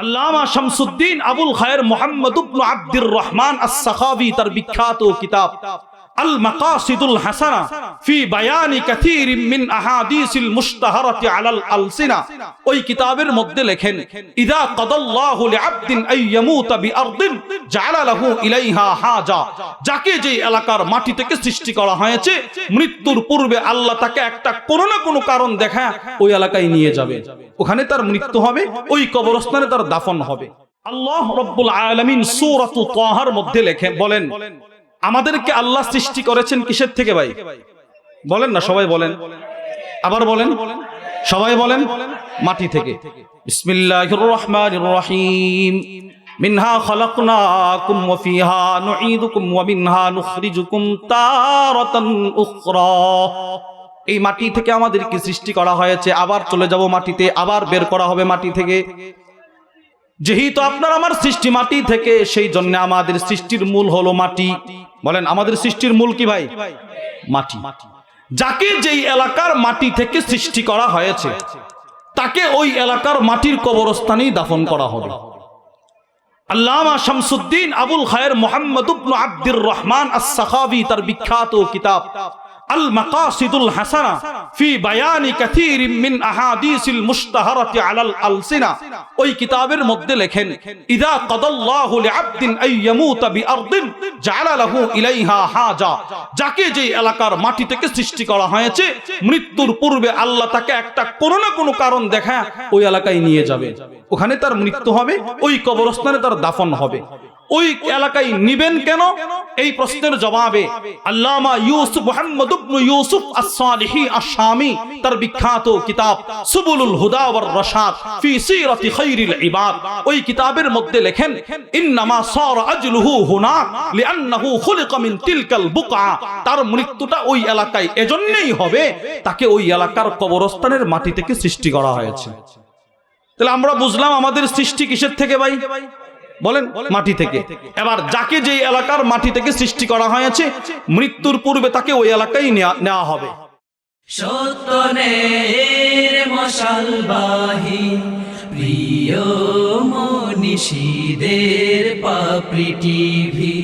আল্লামা শামসুদ্দিন আবুল খায়ের মোহাম্মদ ইবনে আব্দুর রহমান আস-সাখাবি তার বিখ্যাত কিতাব যাকে এলাকার মাটি থেকে সৃষ্টি করা হয়েছে, মৃত্যুর পূর্বে আল্লাহ তাকে একটা কোনো না কোনো কারণ দেখা ওই এলাকায় নিয়ে যাবে। ওখানে তার মৃত্যু হবে, ওই কবরস্থানে তার দাফন হবে। আল্লাহ রব্বুল আলামিন সূরাতু মধ্যে লেখেন, বলেন আমাদেরকে আল্লাহ সৃষ্টি করেছেন কিসের থেকে ভাই? বলেন না, সবাই বলেন। আবার বলেন। সবাই বলেন মাটি থেকে। এই মাটি থেকে আমাদেরকে সৃষ্টি করা হয়েছে। আবার চলে যাব মাটিতে, আবার বের করা হবে মাটি থেকে। যেহেতু আপনার আমার সৃষ্টি মাটি থেকে, সেই জন্য আমাদের সৃষ্টির মূল হলো মাটি। বলেন, আমাদের সৃষ্টির মূল কি ভাই? মাটি। যাকে যেই এলাকার মাটি থেকে সৃষ্টি করা হয়েছে, তাকে ওই এলাকার মাটির কবরস্থানেই দাফন করা হবে আল্লামা শামসুদ্দিন আবুল খায়ের মোহাম্মদ আব্দুর রহমান তার বিখ্যাত কিতাব আল মাকাসিদুল হাসানা, ফি বায়ানি কাসীরিম মিন মুশতাহারাতি আলাল আলসিনা। ওই কিতাবের মধ্যে লেখেন, ইদা কাদাল্লাহু লিআবদিন আই ইয়ামুতা বিআরদিন জাআলা লাহু ইলাইহা হাজা। যাকে যে এলাকার মাটি থেকে সৃষ্টি করা হয়েছে, মৃত্যুর পূর্বে আল্লাহ তাকে একটা কোনো না কোনো কারণ দেখা ওই এলাকায় নিয়ে যাবে। ওখানে তার মৃত্যু হবে, ওই কবরস্থানে তার দাফন হবে। ওই এলাকায় নিবেন কেন? এই প্রশ্নের জবাবে আল্লামা ইউসুফ মুহাম্মদ ইবনে ইউসুফ আস-সালিহি আশ-শামি তার বিখ্যাত কিতাব সুবুলুল হুদা ওয়ার রাশাদ ফি সিরাতি খায়রিল ইবাদ। ওই কিতাবের মধ্যে লেখেন, ইন্নামা সারা আজলুহু হুনাক লিআন্নাহু খুলিকা মিন তিলকাল বুকআ। তার মৃত্যুটা ওই এলাকায় এজন্যই হবে, তাকে ওই এলাকার কবরস্থানের মাটি থেকে সৃষ্টি করা হয়েছে। তাহলে আমরা বুঝলাম আমাদের সৃষ্টি কিসের থেকে ভাই? বলেন, মাটি থেকে। এবার যাকে যে এলাকার মাটি থেকে সৃষ্টি করা হয়েছে, মৃত্যুর পূর্বে তাকে ওই এলাকায় নেওয়া হবে। সত্যনের মশালবাহী প্রিয় মনীষীদের পাপড়ি টিভি।